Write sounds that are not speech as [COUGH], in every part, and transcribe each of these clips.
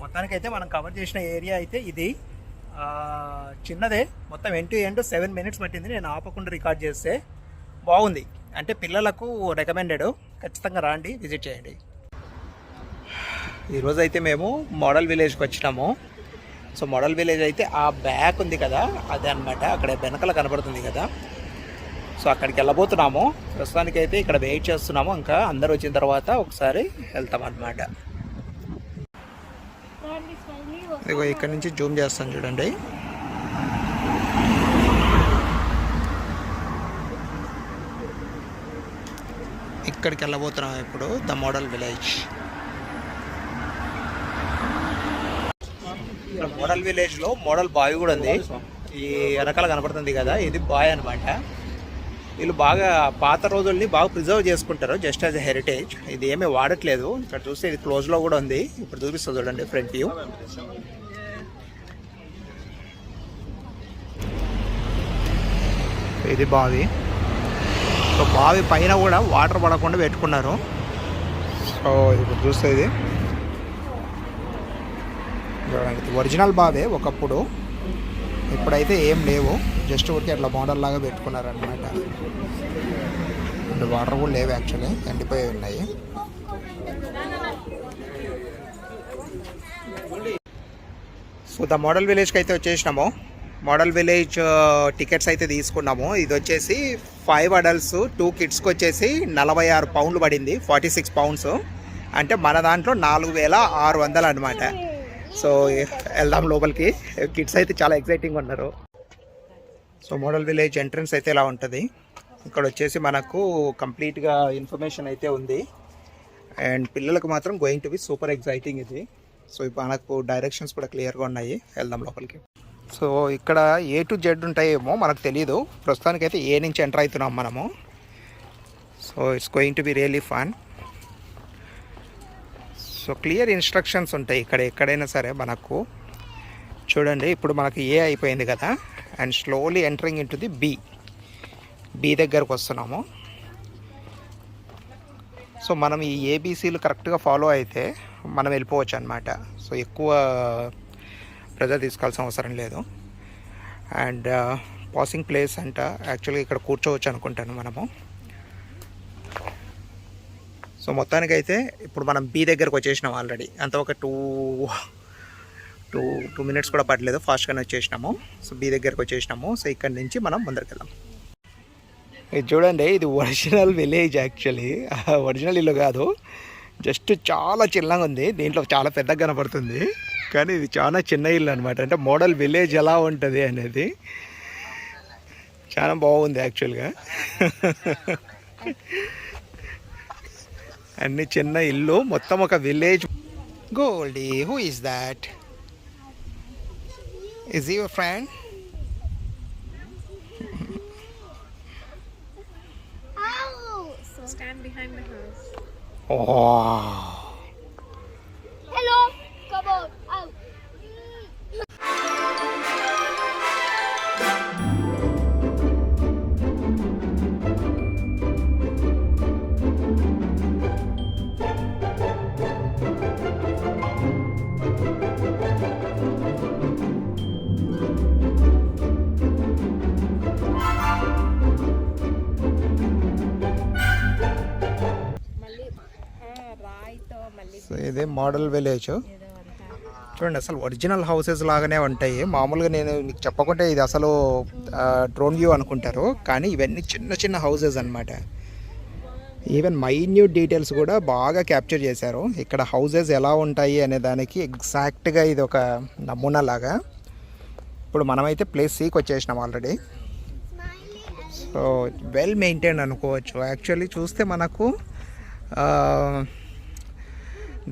మొత్తానికైతే మనం కవర్ చేసిన ఏరియా అయితే ఇది. చిన్నదే. మొత్తం end to end seven minutes పట్టింది. నేను ఆపకుండా రికార్డ్ చేస్తే బాగుంది. అంటే పిల్లలకు రికమెండెడ్ ఖచ్చితంగా రాండి విజిట్ చేయండి. ఈరోజు అయితే మేము మోడల్ విలేజ్కి వచ్చినాము. సో మోడల్ విలేజ్ అయితే ఆ బ్యాక్ ఉంది కదా అదే అనమాట అక్కడ వెనకల కనబడుతుంది కదా. సో అక్కడికి వెళ్ళబోతున్నాము. ప్రస్తుతానికి అయితే ఇక్కడ వెయిట్ చేస్తున్నాము. ఇంకా అందరు వచ్చిన తర్వాత ఒకసారి వెళ్తాం అనమాట ఇదిగో ఇక్కడ నుంచి జూమ్ చేస్తాను చూడండి. ఇక్కడికి వెళ్ళబోతున్నాం ఇప్పుడు ద మోడల్ విలేజ్. ఇక్కడ మోడల్ విలేజ్లో మోడల్ బాయ్ కూడా ఉంది. ఈ వెనకాల కనపడుతుంది కదా ఇది బాయ్ అనమాట వీళ్ళు బాగా పాత రోజుల్ని బాగా ప్రిజర్వ్ చేసుకుంటారు జస్ట్ యాజ్ ఎ హెరిటేజ్ ఇది ఏమీ వాడట్లేదు. ఇక్కడ చూస్తే ఇది క్లోజ్లో కూడా ఉంది. ఇప్పుడు చూపిస్తుంది చూడండి ఫ్రంట్ వ్యూ ఇది బావి. సో బావి పైన కూడా వాటర్ పడకుండా పెట్టుకున్నారు. సో ఇప్పుడు చూస్తే ఇది. చూడండి ఒరిజినల్ బావే ఒకప్పుడు. ఇప్పుడైతే ఏం లేవు. జస్ట్ ఊరికి అట్లా మోడల్ లాగా పెట్టుకున్నారు అనమాట అంటే వాటర్ కూడా లేవు యాక్చువల్లీ. ఎండిపోయి ఉన్నాయి. సో ద మోడల్ విలేజ్కి అయితే వచ్చేసినాము. మోడల్ విలేజ్ టికెట్స్ అయితే తీసుకున్నాము. ఇది వచ్చేసి ఫైవ్ అడల్ట్స్ టూ కిడ్స్కి వచ్చేసి నలభై ఆరు పౌండ్లు పడింది ఫార్టీ సిక్స్ పౌండ్స్. అంటే మన దాంట్లో నాలుగు వేల ఆరు వందలు అనమాట సో వెళ్దాం లోపలికి. కిడ్స్ అయితే చాలా ఎక్సైటింగ్ ఉన్నారు. సో మోడల్ విలేజ్ ఎంట్రన్స్ అయితే ఇలా ఉంటుంది. ఇక్కడ వచ్చేసి మనకు కంప్లీట్గా ఇన్ఫర్మేషన్ అయితే ఉంది. అండ్ పిల్లలకు మాత్రం going to be super exciting ఇది. సో ఇప్పుడు మనకు డైరెక్షన్స్ కూడా క్లియర్గా ఉన్నాయి. వెళ్దాం లోపలికి. సో ఇక్కడ ఏ టు జెడ్ ఉంటాయేమో మనకు తెలియదు ప్రస్తుతానికైతే ఏ నుంచి ఎంటర్ అవుతున్నాం మనము. So it's going to be really fun so clear instructions ఉంటాయి ఇక్కడ. ఎక్కడైనా సరే మనకు. చూడండి ఇప్పుడు మనకి ఏ అయిపోయింది కదా. And slowly entering into the B B దగ్గరకు వస్తున్నాము. సో మనం ఈ ఏబీసీలు కరెక్ట్గా ఫాలో అయితే మనం వెళ్ళిపోవచ్చు అనమాట సో ఎక్కువ ప్రెజర్ తీసుకోవాల్సిన అవసరం లేదు. అండ్ పాసింగ్ ప్లేస్ అంట యాక్చువల్గా ఇక్కడ కూర్చోవచ్చు అనుకుంటాను మనము. సో మొత్తానికైతే ఇప్పుడు మనం బీ దగ్గరకు వచ్చేసినాం ఆల్రెడీ. అంత ఒక టూ టూ టూ మినిట్స్ కూడా పట్టలేదు ఫాస్ట్గానే వచ్చేసినాము. సో బీ దగ్గరకు వచ్చేసినాము. సో ఇక్కడ నుంచి మనం ముందరికి వెళ్దాం ఇది చూడండి ఇది ఒరిజినల్ విలేజ్ యాక్చువల్లీ. [LAUGHS] ఒరిజినల్ ఇల్లు కాదు. జస్ట్ చాలా చిన్నగా ఉంది. దీంట్లో చాలా పెద్దగా కనపడుతుంది. కానీ ఇది చాలా చిన్న ఇల్లు అనమాట అంటే మోడల్ విలేజ్ ఎలా ఉంటుంది అనేది చాలా బాగుంది యాక్చువల్గా అన్ని చిన్న ఇల్లు మొత్తం ఒక village. Goldie who is that is your friend Stand behind the house. Hello, so ఇదే మోడల్ విలేజ్. చూడండి అసలు ఒరిజినల్ హౌసెస్ లాగానే ఉంటాయి. మామూలుగా నేను మీకు చెప్పకుంటే ఇది అసలు డ్రోన్ వ్యూ అనుకుంటారు. కానీ ఇవన్నీ చిన్న చిన్న హౌసెస్ అన్నమాట. ఈవెన్ మైన్యూట్ డీటెయిల్స్ కూడా బాగా క్యాప్చర్ చేశారు. ఇక్కడ హౌసెస్ ఎలా ఉంటాయి అనే దానికి ఎగ్జాక్ట్గా ఇది ఒక నమూనా లాగా. ఇప్పుడు మనమైతే ప్లేస్ సీకి వచ్చేసినాం ఆల్రెడీ సో వెల్ మెయింటైన్ అనుకోవచ్చు. యాక్చువల్లీ చూస్తే మనకు ఆ,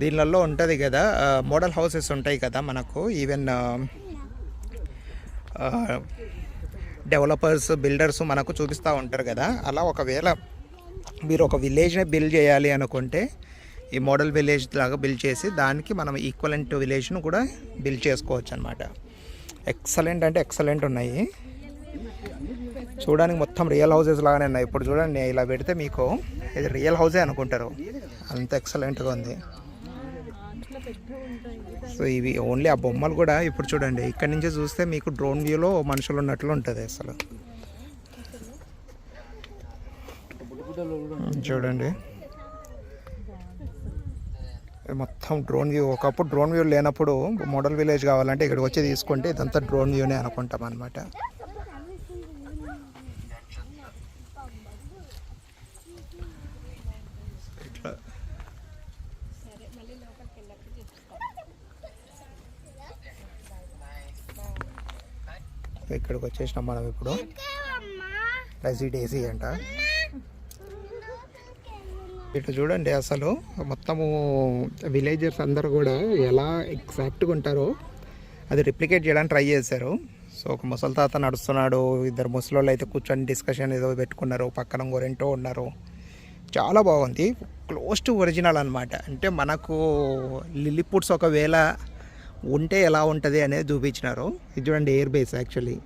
దీనిలలో ఉంటుంది కదా మోడల్ హౌసెస్ ఉంటాయి కదా మనకు ఈవెన్ డెవలపర్స్ బిల్డర్స్ మనకు చూపిస్తూ ఉంటారు కదా. అలా ఒకవేళ మీరు ఒక విలేజ్ని బిల్డ్ చేయాలి అనుకుంటే ఈ మోడల్ విలేజ్ లాగా బిల్డ్ చేసి దానికి మనం ఈక్వలెంట్ విలేజ్ను కూడా బిల్డ్ చేసుకోవచ్చు అనమాట ఎక్సలెంట్ అంటే ఎక్సలెంట్ ఉన్నాయి. చూడడానికి మొత్తం రియల్ హౌసెస్ లాగానే ఉన్నాయి. ఇప్పుడు చూడండి ఇలా పెడితే మీకు ఇది రియల్ హౌసే అనుకుంటారు. అంత ఎక్సలెంట్గా ఉంది. సో ఇవి ఓన్లీ ఆ బొమ్మలు కూడా ఇప్పుడు చూడండి. ఇక్కడ నుంచి చూస్తే మీకు డ్రోన్ వ్యూలో మనుషులు ఉన్నట్లు ఉంటుంది అసలు. చూడండి. మొత్తం డ్రోన్ వ్యూ. ఒకప్పుడు డ్రోన్ వ్యూ లేనప్పుడు మోడల్ విలేజ్ కావాలంటే ఇక్కడికి వచ్చి తీసుకుంటే ఇదంతా డ్రోన్ వ్యూనే అనుకుంటాం అనమాట ఇట్లా సరే మళ్ళీ లోపలికి వెళ్ళినప్పుడు చూపిస్తాం ఇక్కడికి వచ్చేసినాం మనం ఇప్పుడు. రెసిడేసీ అంట. ఇటు చూడండి అసలు మొత్తము విలేజర్స్ అందరూ కూడా ఎలా ఎగ్జాక్ట్గా ఉంటారో అది రిప్లికేట్ చేయడానికి ట్రై చేశారు. సో ఒక ముసలి తాత నడుస్తున్నాడు ఇద్దరు ముసలోళ్ళు అయితే కూర్చొని డిస్కషన్ ఏదో పెట్టుకున్నారు పక్కన గోరెంటో ఉన్నారు. చాలా బాగుంది. క్లోజ్ టు ఒరిజినల్ అనమాట అంటే మనకు లిల్లీపుట్స్ ఒకవేళ ఉంటే ఎలా ఉంటుంది అనేది చూపించినారు. ఇది చూడండి air base actually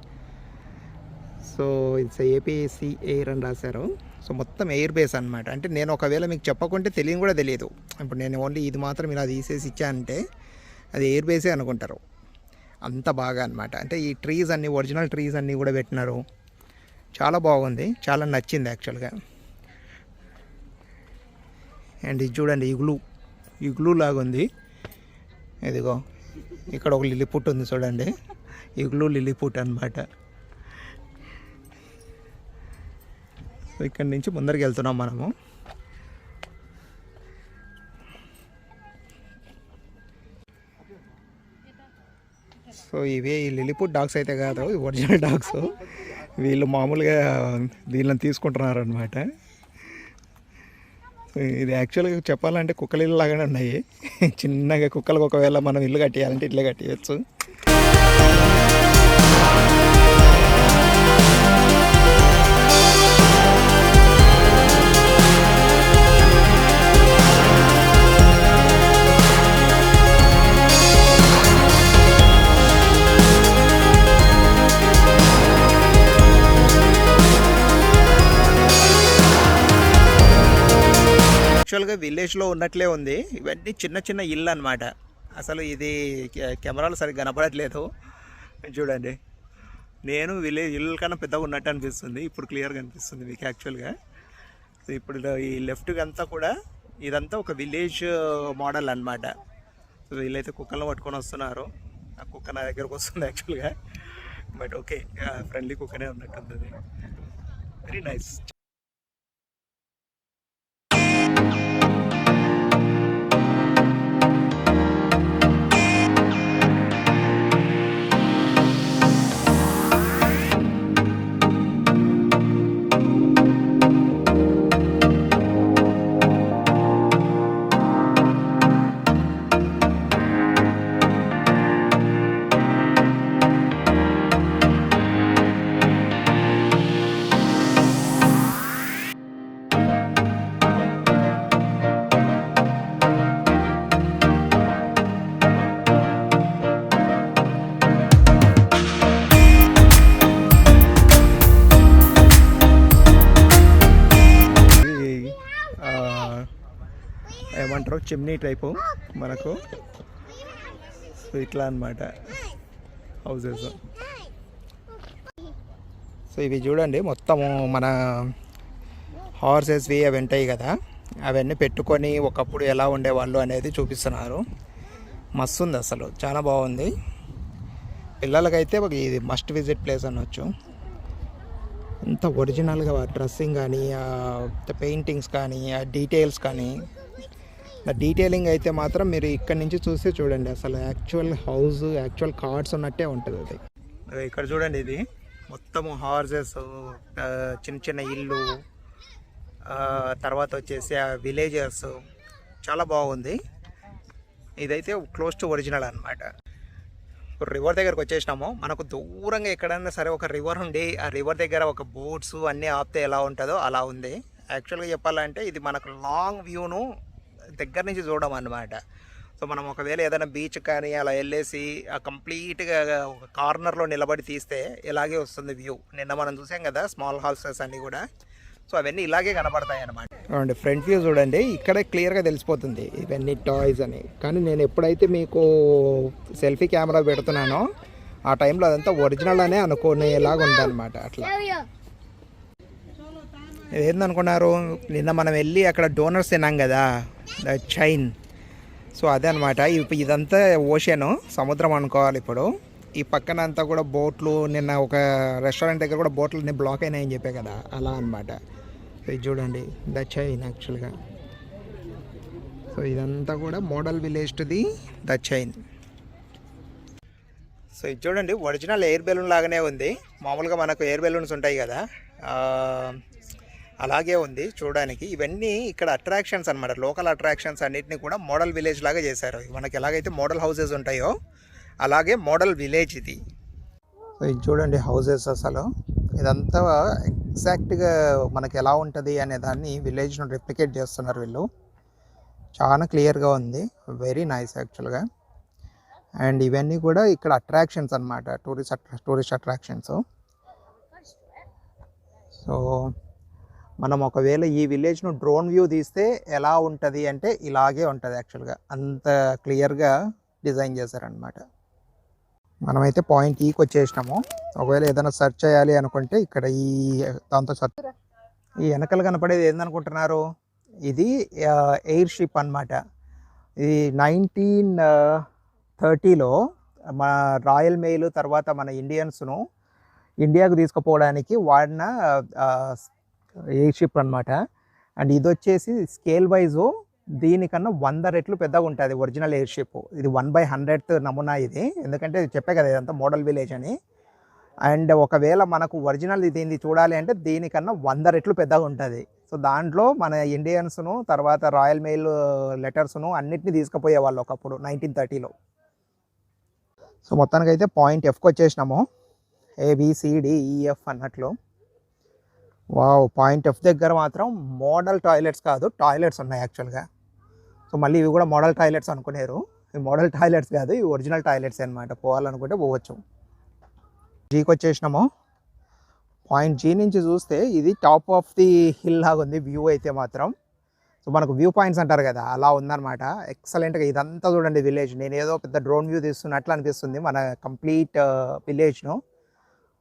so it's APSC air అని రాశారు. సో మొత్తం ఎయిర్ బేస్ అనమాట అంటే నేను ఒకవేళ మీకు చెప్పకుంటే తెలియని కూడా తెలియదు. ఇప్పుడు నేను ఓన్లీ ఇది మాత్రం ఇలా తీసేసి ఇచ్చానంటే అది ఎయిర్ బేసే అనుకుంటారు. అంత బాగా అనమాట అంటే ఈ ట్రీస్ అన్నీ ఒరిజినల్ ట్రీస్ అన్నీ కూడా పెట్టినారు. చాలా బాగుంది. చాలా నచ్చింది యాక్చువల్గా అండ్ ఇది చూడండి ఇగులు. ఇగులు లాగా ఉంది ఇదిగో ఇక్కడ ఒక లిల్లీపుట్ ఉంది చూడండి. ఇగులు లిల్లీపుట్ అనమాట సో ఇక్కడి నుంచి ముందరికి వెళ్తున్నాం మనము. సో ఇవే ఈ లిలిపుట్ డాగ్స్ అయితే కాదు ఒరిజినల్ డాగ్స్. వీళ్ళు మామూలుగా వీళ్ళని తీసుకుంటున్నారు అనమాట ఇది యాక్చువల్గా చెప్పాలంటే కుక్కలు ఇల్లు లాగానే ఉన్నాయి. చిన్నగా కుక్కలకు ఒకవేళ మనం ఇల్లు కట్టేయాలంటే ఇల్లు కట్టేయచ్చు. యాక్చువల్గా విలేజ్లో ఉన్నట్లే ఉంది. ఇవన్నీ చిన్న చిన్న ఇల్లు అనమాట అసలు ఇది కె- కెమెరాలు సరిగ్గా కనపడట్లేదు. చూడండి. నేను విలేజ్ ఇల్లు కన్నా పెద్దగా ఉన్నట్టు అనిపిస్తుంది. ఇప్పుడు క్లియర్గా అనిపిస్తుంది మీకు యాక్చువల్గా సో ఇప్పుడు ఈ లెఫ్ట్కి అంతా కూడా ఇదంతా ఒక విలేజ్ మోడల్ అనమాట సో వీళ్ళైతే కుక్కలను పట్టుకొని వస్తున్నారు. ఆ కుక్క నా దగ్గరకు వస్తుంది యాక్చువల్గా బట్ ఓకే ఫ్రెండ్లీ కుక్కనే ఉన్నట్టుంది వెరీ నైస్ చిమ్నీ టైపు మనకు. సో ఇట్లా అనమాట హౌసెస్ సో ఇవి చూడండి మొత్తము మన హార్సెస్వి అవి ఉంటాయి కదా అవన్నీ పెట్టుకొని ఒకప్పుడు ఎలా ఉండేవాళ్ళు అనేది చూపిస్తున్నారు. మస్తు ఉంది అసలు? చాలా బాగుంది. పిల్లలకైతే ఒక ఇది మస్ట్ విజిట్ ప్లేస్ అనొచ్చు. అంత ఒరిజినల్గా డ్రెస్సింగ్ కానీ పెయింటింగ్స్ కానీ ఆ డీటెయిల్స్ కానీ డీటెయిలింగ్ అయితే మాత్రం మీరు ఇక్కడ నుంచి చూస్తే చూడండి. అసలు యాక్చువల్ హౌస్ యాక్చువల్ కార్డ్స్ ఉన్నట్టే ఉంటుంది అది. ఇక్కడ చూడండి ఇది. మొత్తము హార్సెస్ చిన్న చిన్న ఇల్లు తర్వాత వచ్చేసి ఆ విలేజర్స్ చాలా బాగుంది. ఇదైతే క్లోజ్ టు ఒరిజినల్ అనమాట ఇప్పుడు రివర్ దగ్గరకు వచ్చేసినాము. మనకు దూరంగా ఎక్కడైనా సరే ఒక రివర్ ఉండి ఆ రివర్ దగ్గర ఒక బోట్స్ అన్నీ ఆపితే ఎలా ఉంటుందో అలా ఉంది. యాక్చువల్గా చెప్పాలంటే ఇది మనకు లాంగ్ వ్యూను దగ్గర నుంచి చూడడం అనమాట సో మనం ఒకవేళ ఏదైనా బీచ్ కానీ అలా వెళ్ళేసి ఆ కంప్లీట్గా ఒక కార్నర్లో నిలబడి తీస్తే ఇలాగే వస్తుంది వ్యూ. నిన్న మనం చూసాం కదా స్మాల్ హౌసెస్ అన్నీ కూడా. సో అవన్నీ ఇలాగే కనపడతాయి అన్నమాట. చూడండి ఫ్రంట్ వ్యూ చూడండి ఇక్కడే క్లియర్గా తెలిసిపోతుంది ఇవన్నీ టాయ్స్ అని. కానీ నేను ఎప్పుడైతే మీకు సెల్ఫీ కెమెరా పెడుతున్నానో ఆ టైంలో అదంతా ఒరిజినల్ అనే అనుకునేలాగా ఉందన్నమాట అట్లా. ఏందనుకున్నారు నిన్న మనం వెళ్ళి అక్కడ డోనర్స్ తిన్నాం కదా ద చైన్. సో అదే అనమాట ఇదంతా ఓషన్ సముద్రం అనుకోవాలి ఇప్పుడు. ఈ పక్కన అంతా కూడా బోట్లు నిన్న ఒక రెస్టారెంట్ దగ్గర కూడా బోట్లు బ్లాక్ అయినాయని చెప్పే కదా అలా అనమాట సో ఇది చూడండి ద చైన్ యాక్చువల్గా. సో ఇదంతా కూడా మోడల్ విలేజ్ది ద చైన్. సో ఇది చూడండి ఒరిజినల్ ఎయిర్ బెలూన్ లాగానే ఉంది. మామూలుగా మనకు ఎయిర్ బెలూన్స్ ఉంటాయి కదా అలాగే ఉంది చూడడానికి. ఇవన్నీ ఇక్కడ అట్రాక్షన్స్ అన్నమాట. లోకల్ అట్రాక్షన్స్ అన్నింటినీ కూడా మోడల్ విలేజ్ లాగా చేశారు. మనకి ఎలాగైతే మోడల్ హౌసెస్ ఉంటాయో అలాగే మోడల్ విలేజ్ ఇది. ఇది చూడండి హౌసెస్ అసలు. ఇదంతా ఎగ్జాక్ట్గా మనకి ఎలా ఉంటుంది అనే దాన్ని విలేజ్ను రిప్లికేట్ చేస్తున్నారు వీళ్ళు. చాలా క్లియర్గా ఉంది. వెరీ నైస్ యాక్చువల్గా అండ్ ఇవన్నీ కూడా ఇక్కడ అట్రాక్షన్స్ అన్నమాట. టూరిస్ట్ అట్రా టూరిస్ట్ అట్రాక్షన్స్ సో మనం ఒకవేళ ఈ విలేజ్ను డ్రోన్ వ్యూ తీస్తే ఎలా ఉంటుంది అంటే ఇలాగే ఉంటుంది యాక్చువల్గా అంత క్లియర్గా డిజైన్ చేశారనమాట మనమైతే పాయింట్ ఈకి e వచ్చేసినాము. ఒకవేళ ఏదైనా సెర్చ్ చేయాలి అనుకుంటే ఇక్కడ ఈ దాంతో సెర్చ్ ఈ వెనకలు కనపడేది ఏందనుకుంటున్నారు? ఇది ఎయిర్ షిప్ అన్నమాట. ఇది నైన్టీన్ థర్టీలో మన రాయల్ మెయిల్ తర్వాత మన ఇండియన్స్ను ఇండియాకు తీసుకుపోవడానికి వాడిన ఎయిర్ షిప్ అనమాట అండ్ ఇది వచ్చేసి స్కేల్ వైజ్ దీనికన్నా వంద రెట్లు పెద్దగా ఉంటుంది ఒరిజినల్ ఎయిర్ షిప్ ఇది వన్ బై హండ్రెడ్ నమూనా ఇది. ఎందుకంటే చెప్పే కదా ఇదంతా మోడల్ విలేజ్ అని. అండ్ ఒకవేళ మనకు ఒరిజినల్ దీన్ని చూడాలి అంటే దీనికన్నా వంద రెట్లు పెద్దగా ఉంటుంది. సో దాంట్లో మన ఇండియన్స్ను తర్వాత రాయల్ మెయిల్ లెటర్స్ను అన్నిటిని తీసుకుపోయే వాళ్ళు ఒకప్పుడు నైన్టీన్ థర్టీలో సో మొత్తానికి అయితే పాయింట్ ఎఫ్కి వచ్చేసినాము ఏబిసిడిఈఎఫ్ అన్నట్లు. వావ్ పాయింట్ ఎఫ్ దగ్గర మాత్రం మోడల్ టాయిలెట్స్ కాదు టాయిలెట్స్ ఉన్నాయి యాక్చువల్గా సో మళ్ళీ ఇవి కూడా మోడల్ టాయిలెట్స్ అనుకునేరు. ఇవి మోడల్ టాయిలెట్స్ కాదు ఇవి ఒరిజినల్ టాయిలెట్స్ అనమాట పోవాలనుకుంటే పోవచ్చు. జీకి వచ్చేసినాము. పాయింట్ జీ నుంచి చూస్తే ఇది టాప్ ఆఫ్ ది హిల్ లాగా ఉంది వ్యూ అయితే మాత్రం. సో మనకు వ్యూ పాయింట్స్ అంటారు కదా అలా ఉందన్నమాట. ఎక్సలెంట్గా ఇదంతా చూడండి విలేజ్ నేను ఏదో పెద్ద డ్రోన్ వ్యూ తీస్తున్నట్లు అనిపిస్తుంది మన కంప్లీట్ విలేజ్ను uh,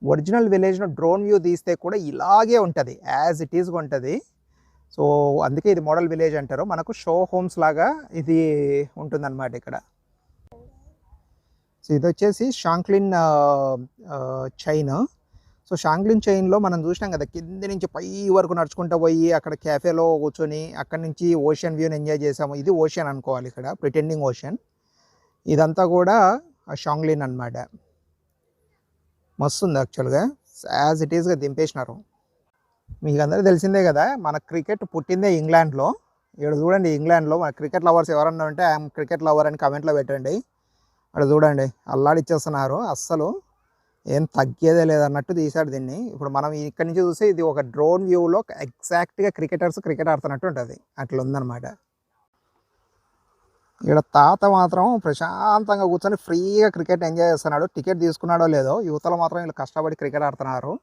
ఒరిజినల్ విలేజ్ను డ్రోన్ వ్యూ తీస్తే కూడా ఇలాగే ఉంటుంది యాజ్ ఇట్ ఈస్గా ఉంటుంది. సో అందుకే ఇది మోడల్ విలేజ్ అంటారు. మనకు షో హోమ్స్ లాగా ఇది ఉంటుందన్నమాట ఇక్కడ. సో ఇది వచ్చేసి షాంక్లిన్ చైన్. సో షాంక్లిన్ చైన్లో మనం చూసినాం కదా కింది నుంచి పై వరకు నడుచుకుంటూ పోయి అక్కడ క్యాఫేలో కూర్చొని అక్కడి నుంచి ఓషన్ వ్యూని ఎంజాయ్ చేసాము. ఇది ఓషన్ అనుకోవాలి ఇక్కడ ప్రిటెండింగ్ ఓషన్ ఇదంతా కూడా షాంగ్లిన్ అన్నమాట. మస్తు ఉంది యాక్చువల్గా యాజ్ ఇట్ ఈస్గా దింపేసినారు. మీకు అందరూ తెలిసిందే కదా మన క్రికెట్ పుట్టిందే ఇంగ్లాండ్లో. ఇక్కడ చూడండి ఇంగ్లాండ్లో మన క్రికెట్ లవర్స్ ఎవరన్నా ఉంటే ఐఎమ్ క్రికెట్ లవర్ అని కమెంట్లో పెట్టండి. అక్కడ చూడండి అల్లాడిచ్చేస్తున్నారు అస్సలు ఏం తగ్గేదే లేదన్నట్టు తీశాడు దీన్ని. ఇప్పుడు మనం ఇక్కడి నుంచి చూస్తే ఇది ఒక డ్రోన్ వ్యూలో ఎగ్జాక్ట్గా క్రికెటర్స్ క్రికెట్ ఆడుతున్నట్టు ఉంటుంది. అట్లా ఉందన్నమాట ఇక్కడ తాత మాత్రం ప్రశాంతంగా కూర్చొని ఫ్రీగా క్రికెట్ ఎంజాయ్ చేస్తున్నాడు. టికెట్ తీసుకున్నాడో లేదో యువతలో మాత్రం వీళ్ళు కష్టపడి క్రికెట్ ఆడుతున్నారు.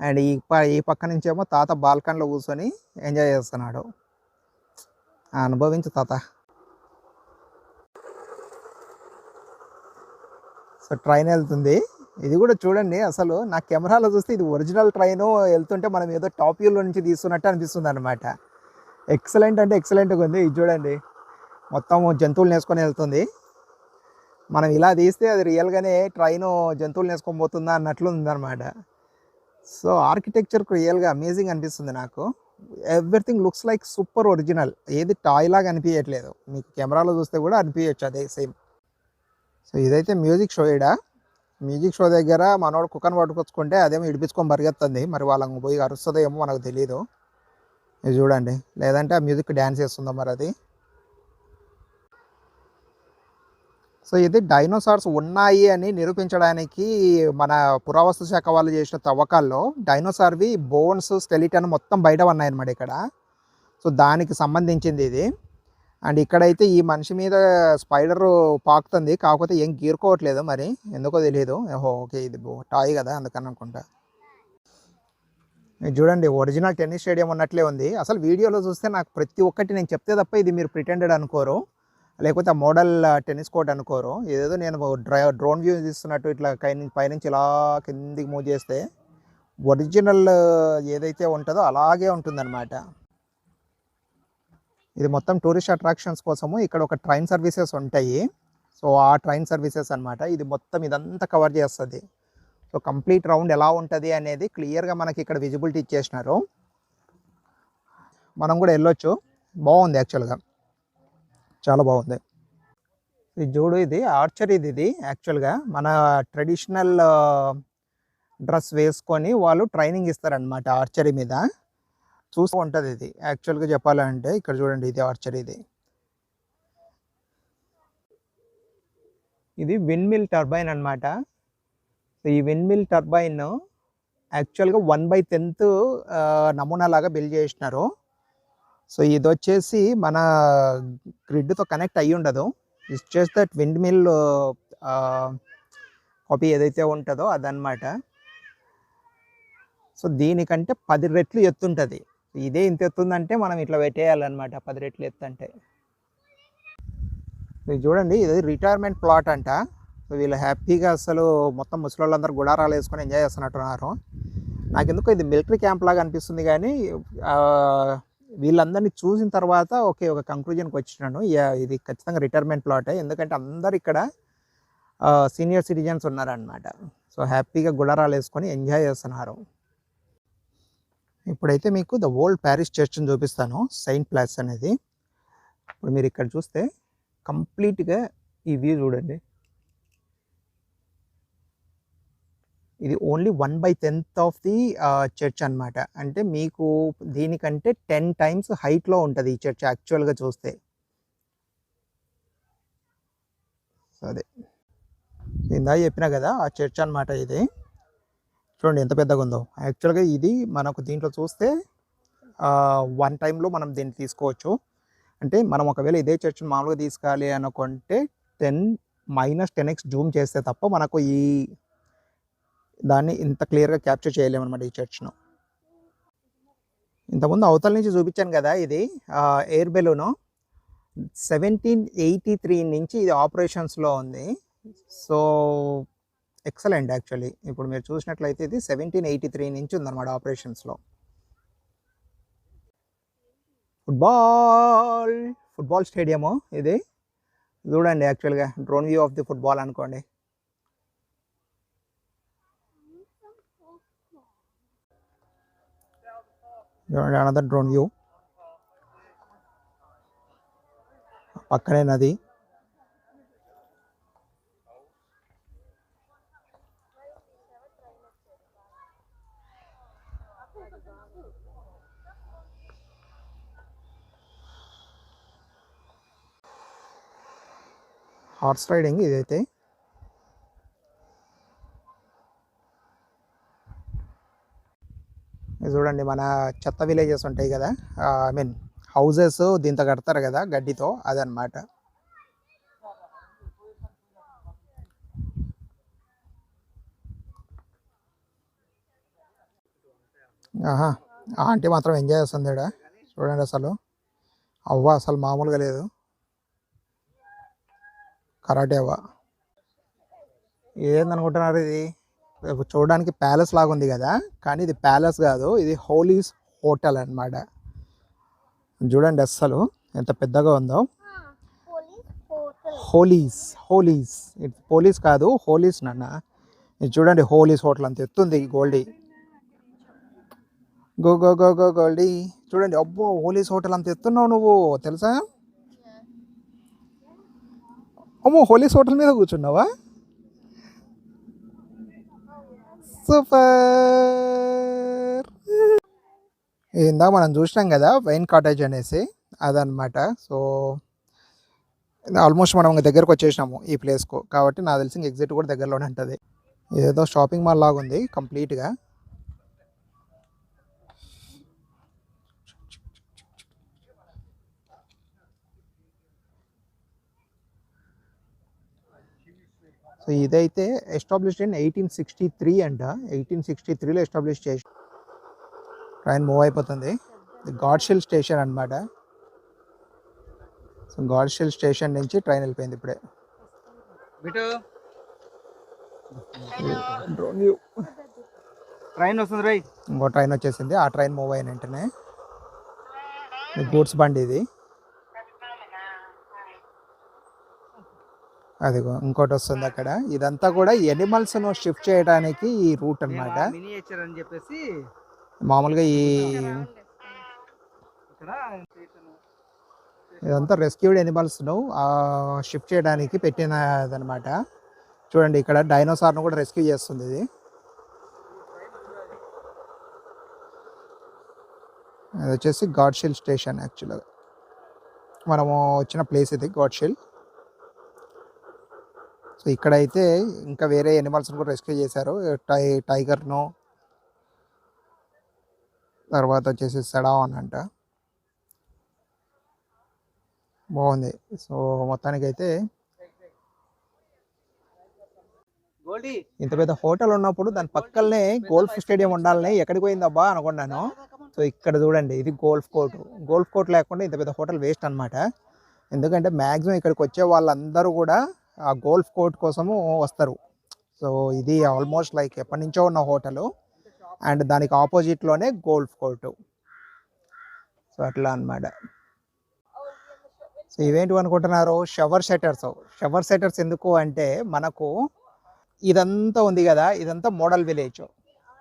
అండ్ ఈ ప ఈ పక్క నుంచేమో తాత బాల్కన్లో కూర్చొని ఎంజాయ్ చేస్తున్నాడు. అనుభవించు తాత. సో ట్రైన్ వెళ్తుంది. ఇది కూడా చూడండి అసలు నా కెమెరాలో చూస్తే ఇది ఒరిజినల్ ట్రైన్. వెళ్తుంటే మనం ఏదో టాప్ వ్యూలో నుంచి తీస్తున్నట్టు అనిపిస్తుంది అనమాట ఎక్సలెంట్ అంటే ఎక్సలెంట్గా ఉంది. ఇది చూడండి. మొత్తం జంతువులు వేసుకొని వెళ్తుంది. మనం ఇలా తీస్తే అది రియల్గానే ట్రైన్ జంతువులు వేసుకొని పోతుందా అన్నట్లు ఉందన్నమాట. సో ఆర్కిటెక్చర్ రియల్గా అమేజింగ్ అనిపిస్తుంది నాకు. Everything looks like super original ఏది టాయ్ లాగా అనిపించట్లేదు మీకు కెమెరాలో చూస్తే కూడా అనిపించచ్చు అదే సేమ్ సో ఇదైతే మ్యూజిక్ షో ఇడా మ్యూజిక్ షో దగ్గర మనోడు కుక్కను పట్టుకొచ్చుకుంటే అదేమో ఇడిపించుకొని పరిగెత్తుంది. మరి వాళ్ళకి పోయి అరుస్తుందో ఏమో మనకు తెలియదు ఇది చూడండి. లేదంటే ఆ మ్యూజిక్ డ్యాన్స్ చేస్తుందో మరి అది. సో ఇది డైనోసార్స్ ఉన్నాయి అని నిరూపించడానికి మన పురావస్తు శాఖ వాళ్ళు చేసిన తవ్వకాల్లో డైనోసార్వి బోన్స్ స్కెలిటన్ మొత్తం బయట ఉన్నాయన్నమాట ఇక్కడ. సో దానికి సంబంధించింది ఇది. అండ్ ఇక్కడైతే ఈ మనిషి మీద స్పైడర్ పాకుతుంది. కాకపోతే ఏం గీరుకోవట్లేదు మరి. ఎందుకో తెలియదు ఓహో ఓకే ఇది టాయ్ కదా అందుకని అనుకుంటా. ఇది చూడండి ఒరిజినల్ టెన్నిస్ స్టేడియం ఉన్నట్లే ఉంది. అసలు వీడియోలో చూస్తే నాకు ప్రతి ఒక్కటి నేను చెప్తే తప్ప ఇది మీరు ప్రిటెండెడ్ అనుకోరు. లేకపోతే ఆ మోడల్ టెన్నిస్ కోర్ట్ అనుకోరు. ఏదేదో నేను డ్రై డ్రోన్ వ్యూ తీస్తున్నట్టు ఇట్లా కై పైనుంచి ఇలా కిందికి మూవ్ చేస్తే ఒరిజినల్ ఏదైతే ఉంటుందో అలాగే ఉంటుందన్నమాట. ఇది మొత్తం టూరిస్ట్ అట్రాక్షన్స్ కోసము ఇక్కడ ఒక ట్రైన్ సర్వీసెస్ ఉంటాయి. సో ఆ ట్రైన్ సర్వీసెస్ అన్నమాట. ఇది మొత్తం ఇదంతా కవర్ చేస్తుంది. సో కంప్లీట్ రౌండ్ ఎలా ఉంటుంది అనేది క్లియర్గా మనకి ఇక్కడ విజిబిలిటీ ఇచ్చేసినారు. మనం కూడా వెళ్ళొచ్చు. బాగుంది యాక్చువల్గా. చాలా బాగుంది. ఇది చూడు ఇది ఆర్చర్ ఇది ఇది యాక్చువల్గా మన ట్రెడిషనల్ డ్రెస్ వేసుకొని వాళ్ళు ట్రైనింగ్ ఇస్తారనమాట ఆర్చరీ మీద. చూస్తూ ఉంటుంది ఇది. యాక్చువల్గా చెప్పాలంటే ఇక్కడ చూడండి ఇది ఆర్చర్ ఇది. ఇది విండ్ మిల్ టర్బైన్ అనమాట ఈ విండ్ మిల్ టర్బైన్ యాక్చువల్గా వన్ బై టెన్త్ నమూనా లాగా బిల్డ్ చేసినారు. సో ఇది వచ్చేసి మన గ్రిడ్తో కనెక్ట్ అయ్యి ఉండదు it's just that windmill copy ఏదైతే ఉంటుందో అదనమాట సో దీనికంటే పది రెట్లు ఎత్తుంటుంది. ఇదే ఇంత ఎత్తుందంటే మనం ఇట్లా పెట్టేయాలన్నమాట. పది రెట్లు ఎత్తు అంటే ఇది చూడండి ఇది రిటైర్మెంట్ ప్లాట్ అంట. సో వీళ్ళు హ్యాపీగా అసలు మొత్తం ముసలోళ్ళందరూ గుడారాలు వేసుకొని ఎంజాయ్ చేస్తున్నట్టున్నారు. నాకు ఇది మిలిటరీ క్యాంప్ లాగా అనిపిస్తుంది కానీ వీళ్ళందరినీ చూసిన తర్వాత ఓకే ఒక కంక్లూజన్కి వచ్చినాను ఇది ఖచ్చితంగా రిటైర్మెంట్ ప్లాటే ఎందుకంటే అందరు ఇక్కడ సీనియర్ సిటిజన్స్ ఉన్నారనమాట సో హ్యాపీగా గుడరాలు వేసుకొని ఎంజాయ్ చేస్తున్నారు. ఇప్పుడైతే మీకు ద ఓల్డ్ ప్యారిస్ చర్చ్ని చూపిస్తాను సెయింట్ ప్లాస్ అనేది. ఇప్పుడు మీరు ఇక్కడ చూస్తే కంప్లీట్గా ఈ వ్యూ చూడండి. ఇది only one by tenth of the church అన్నమాట. అంటే మీకు దీనికంటే టెన్ టైమ్స్ హైట్లో ఉంటుంది ఈ చర్చ్ యాక్చువల్గా చూస్తే. అదే. ఇందా చెప్పినా కదా ఆ చర్చ్ అనమాట ఇది. చూడండి ఎంత పెద్దగా ఉందో యాక్చువల్గా ఇది మనకు దీంట్లో చూస్తే వన్ టైంలో మనం దీన్ని తీసుకోవచ్చు. అంటే మనం ఒకవేళ ఇదే చర్చ్ని మామూలుగా తీసుకోవాలి అనుకుంటే ten minus ten X zoom చేస్తే తప్ప మనకు ఈ దాన్ని ఇంత క్లియర్గా క్యాప్చర్ చేయలేమన్నమాట ఈ చర్చ్ను. ఇంతకుముందు అవతల నుంచి చూపించాను కదా ఇది air balloon. Seventeen eighty three నుంచి ఇది ఆపరేషన్స్లో ఉంది. So excellent actually. ఇప్పుడు మీరు చూసినట్లయితే ఇది సెవెంటీన్ ఎయిటీ త్రీ నుంచి ఉందన్నమాట ఆపరేషన్స్లో. ఫుట్బాల్! ఫుట్బాల్ స్టేడియము ఇది. చూడండి యాక్చువల్గా drone view of the football అనుకోండి. చూడండి అనదర్ డ్రోన్ వ్యూ పక్కనే నది. హార్స్ రైడింగ్ ఇదైతే. చూడండి మన చెత్త విలేజెస్ ఉంటాయి కదా ఐ మీన్ హౌజెస్ దీంతో కడతారు కదా గడ్డితో అదనమాట ఆహా ఆంటీ మాత్రం ఎంజాయ్ చేస్తుంది ఇక్కడ చూడండి అసలు. అవ్వ అసలు మామూలుగా లేదు. కరాటే అవ్వ. ఏందనుకుంటున్నారు ఇది? చూడడానికి ప్యాలెస్ లాగా ఉంది కదా. కానీ ఇది ప్యాలెస్ కాదు ఇది హోలీస్ హోటల్ అన్నమాట. చూడండి అస్సలు ఎంత పెద్దగా ఉందో. Holes holes. ఇది పోలీస్ కాదు హోలీస్ నాన్న. ఇది చూడండి హోలీస్ హోటల్ అంత ఎత్తుంది Goldie. Go go go go Goldie. చూడండి అబ్బో హోలీస్ హోటల్ అంత ఎత్తున్నావు నువ్వు తెలుసా? అమ్మో హోలీస్ హోటల్ మీద కూర్చున్నావా? సూపర్ ఇందాక మనం చూసినాం కదా వైన్ కాటేజ్ అనేసి అదనమాట సో ఆల్మోస్ట్ మనం దగ్గరకు వచ్చేసినాము ఈ ప్లేస్కు కాబట్టి నాకు తెలిసి ఎగ్జిట్ కూడా దగ్గరలోనే ఉంటుంది. ఏదో షాపింగ్ మాల్ లాగా ఉంది కంప్లీట్గా సో ఇదైతే established in eighteen sixty three అంట. ఎయిటీన్ సిక్స్టీ త్రీలో ఎస్టాబ్లిష్ చేసి ట్రైన్ మూవ్ అయిపోతుంది. గాడ్షిల్ స్టేషన్ అన్నమాట. సో గాడ్షిల్ స్టేషన్ నుంచి ట్రైన్ వెళ్ళిపోయింది ఇప్పుడే. ట్రైన్ వస్తుంది ఇంకో ట్రైన్ వచ్చేసింది. ఆ ట్రైన్ మూవ్ అయిన వెంటనే. గూడ్స్ బండి ఇది. అదిగో ఇంకోటి వస్తుంది అక్కడ. ఇదంతా కూడా ఎనిమల్స్ను షిఫ్ట్ చేయడానికి ఈ రూట్ అన్నమాట. మినియేచర్ అని చెప్పేసి? మామూలుగా ఈ ఇదంతా రెస్క్యూడ్ ఎనిమల్స్ను షిఫ్ట్ చేయడానికి పెట్టినదనమాట చూడండి ఇక్కడ డైనోసార్ను కూడా రెస్క్యూ చేస్తుంది ఇది. వచ్చేసి గాడ్షిల్ స్టేషన్ యాక్చువల్గా. మనము వచ్చిన ప్లేస్ ఇది గాడ్షిల్ సో ఇక్కడైతే ఇంకా వేరే ఎనిమల్స్ని కూడా రెస్క్యూ చేశారు. టై టైగర్ను తర్వాత వచ్చేసి సెడాన్ అంట. బాగుంది. సో మొత్తానికైతే ఇంత పెద్ద హోటల్ ఉన్నప్పుడు దాని పక్కనే గోల్ఫ్ స్టేడియం ఉండాలని ఎక్కడికి పోయిందబ్బా అనుకున్నాను. సో ఇక్కడ చూడండి ఇది గోల్ఫ్ కోర్ట్. గోల్ఫ్ కోర్ట్ లేకుండా ఇంత పెద్ద హోటల్ వేస్ట్ అన్నమాట. ఎందుకంటే మ్యాక్సిమం ఇక్కడికి వచ్చే వాళ్ళందరూ కూడా ఆ గోల్ఫ్ కోర్ట్ కోసము వస్తారు. సో ఇది ఆల్మోస్ట్ లైక్ ఎప్పటి నుంచో ఉన్న హోటలు. అండ్ దానికి ఆపోజిట్లోనే గోల్ఫ్ కోర్టు. సో అట్లా అన్నమాట. సో ఇవేంటి అనుకుంటున్నారు? Shower setters. షవర్ సెటర్స్ ఎందుకు అంటే మనకు ఇదంతా ఉంది కదా ఇదంతా మోడల్ విలేజ్.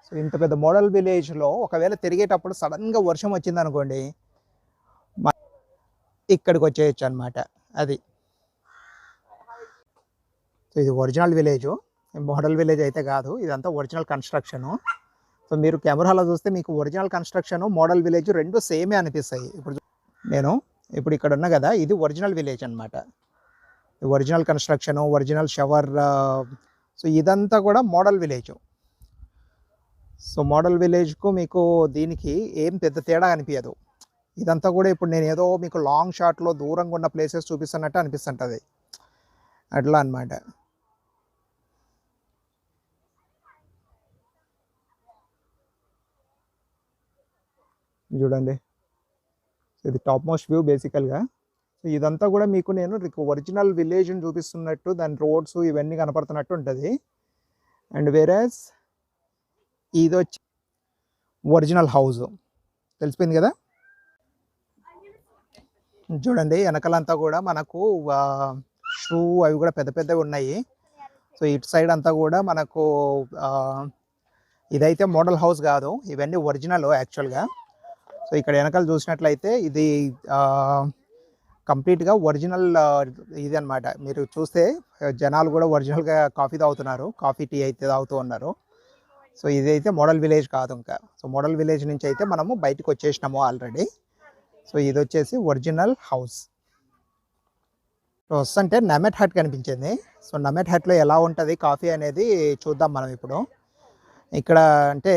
సో ఇంత పెద్ద మోడల్ విలేజ్లో ఒకవేళ తిరిగేటప్పుడు సడన్గా వర్షం వచ్చింది అనుకోండి ఇక్కడికి వచ్చేయచ్చు అనమాట అది. సో ఇది ఒరిజినల్ విలేజ్. మోడల్ విలేజ్ అయితే కాదు. ఇదంతా ఒరిజినల్ కన్స్ట్రక్షను. సో మీరు కెమెరాలో చూస్తే మీకు ఒరిజినల్ కన్స్ట్రక్షను మోడల్ విలేజ్ రెండు సేమే అనిపిస్తాయి. ఇప్పుడు నేను ఇప్పుడు ఇక్కడ ఉన్నా కదా ఇది ఒరిజినల్ విలేజ్ అనమాట original construction original shower so ఇదంతా కూడా మోడల్ విలేజ్. సో మోడల్ విలేజ్కు మీకు దీనికి ఏం పెద్ద తేడా అనిపించదు ఇదంతా కూడా ఇప్పుడు నేను ఏదో మీకు లాంగ్ షాట్లో దూరంగా ఉన్న ప్లేసెస్ చూపిస్తున్నట్టు అనిపిస్తుంటుంది. అట్లా అన్నమాట. చూడండి. ఇది టాప్ మోస్ట్ వ్యూ బేసికల్గా సో ఇదంతా కూడా మీకు నేను ఒరిజినల్ విలేజ్ని చూపిస్తున్నట్టు దాని రోడ్స్ ఇవన్నీ కనపడుతున్నట్టు ఉంటుంది. అండ్ వేరేస్ ఇది వచ్చి ఒరిజినల్ హౌస్. తెలిసిపోయింది కదా? చూడండి వెనకాలంతా కూడా మనకు షూ అవి కూడా పెద్ద పెద్దవి ఉన్నాయి. సో ఇటు సైడ్ అంతా కూడా మనకు ఇదైతే మోడల్ హౌస్ కాదు. ఇవన్నీ ఒరిజినల్ యాక్చువల్గా సో ఇక్కడ వెనకాల చూసినట్లయితే ఇది కంప్లీట్గా ఒరిజినల్ ఇది అనమాట మీరు చూస్తే జనాలు కూడా ఒరిజినల్గా కాఫీ తాగుతున్నారు. కాఫీ టీ అయితే తాగుతూ ఉన్నారు. సో ఇదైతే మోడల్ విలేజ్ కాదు ఇంకా. సో మోడల్ విలేజ్ నుంచి అయితే మనము బయటకు వచ్చేసినాము ఆల్రెడీ. సో ఇది వచ్చేసి ఒరిజినల్ హౌస్. సో వస్తుంటే నమెట్ హట్ కనిపించింది. సో నమెట్ హట్లో ఎలా ఉంటుంది కాఫీ అనేది చూద్దాం మనం ఇప్పుడు. ఇక్కడ అంటే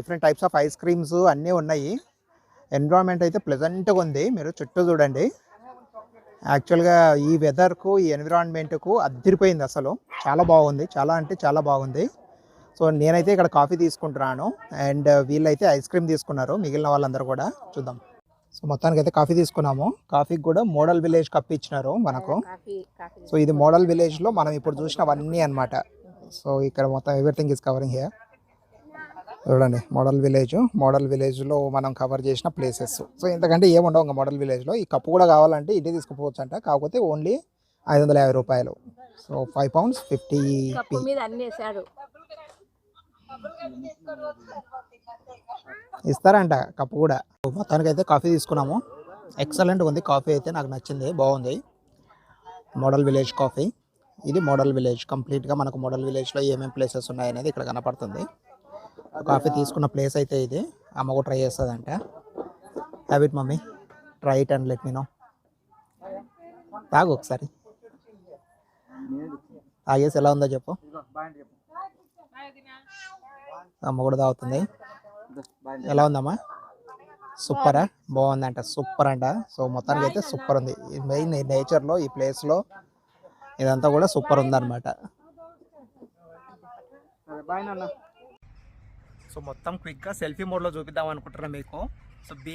different types of ice creams అన్నీ ఉన్నాయి. ఎన్విరాన్మెంట్ అయితే ప్లెజెంట్గా ఉంది. మీరు చుట్టూ చూడండి. యాక్చువల్గా ఈ వెదర్కు ఈ ఎన్విరాన్మెంట్కు అద్దరిపోయింది అసలు. చాలా బాగుంది. చాలా అంటే చాలా బాగుంది. సో నేనైతే ఇక్కడ కాఫీ తీసుకుంటున్నాను. అండ్ వీళ్ళైతే ఐస్ క్రీమ్ తీసుకున్నారు. మిగిలిన వాళ్ళందరూ కూడా చూద్దాం. సో మొత్తానికి అయితే కాఫీ తీసుకున్నాము. కాఫీకి కూడా మోడల్ విలేజ్ కప్ ఇచ్చినారు మనకు. సో ఇది మోడల్ విలేజ్లో మనం ఇప్పుడు చూసినవన్నీ అన్నమాట. సో ఇక్కడ మొత్తం ఎవ్రీథింగ్ ఇస్ కవరింగ్ హియర్ చూడండి మోడల్ విలేజ్. మోడల్ విలేజ్లో మనం కవర్ చేసిన ప్లేసెస్. సో ఇంతకంటే ఏముండవు ఇంకా మోడల్ విలేజ్లో. ఈ కప్పు కూడా కావాలంటే ఇంటికి తీసుకుపోవచ్చు అంట కాకపోతే ఓన్లీ ఐదు వందల యాభై రూపాయలు. సో ఫైవ్ పౌండ్స్ ఫిఫ్టీ ఇస్తారంట కప్పు కూడా. మొత్తానికి అయితే కాఫీ తీసుకున్నాము. ఎక్సలెంట్ ఉంది. కాఫీ అయితే నాకు నచ్చింది. బాగుంది. Model village coffee. ఇది మోడల్ విలేజ్. కంప్లీట్గా మనకు మోడల్ విలేజ్లో ఏమేమి ప్లేసెస్ ఉన్నాయనేది ఇక్కడ కనపడుతుంది. కాఫీ తీసుకున్న ప్లేస్ అయితే ఇది. అమ్మ కూడా ట్రై చేస్తుందంట. Habit mummy. Try it and let me know తాగు ఒకసారి. తాగేసి ఎలా ఉందో చెప్పు. అమ్మ కూడా తాగుతుంది. ఎలా ఉందమ్మా? సూపరా? బాగుందంట. సూపర్ అంట సో మొత్తానికి అయితే సూపర్ ఉంది ఈ మెయిన్ ఈ నేచర్లో ఈ ప్లేస్లో ఇదంతా కూడా సూపర్ ఉందన్నమాట బాయ్ సో మొత్తం క్విక్గా సెల్ఫీ మోడ్లో చూపిద్దాం అనుకుంటున్నాను మీకు. So be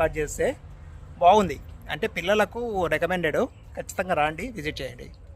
record చేస్తే బాగుంది. అంటే పిల్లలకు రికమెండెడ్ ఖచ్చితంగా రాండి విజిట్ చేయండి.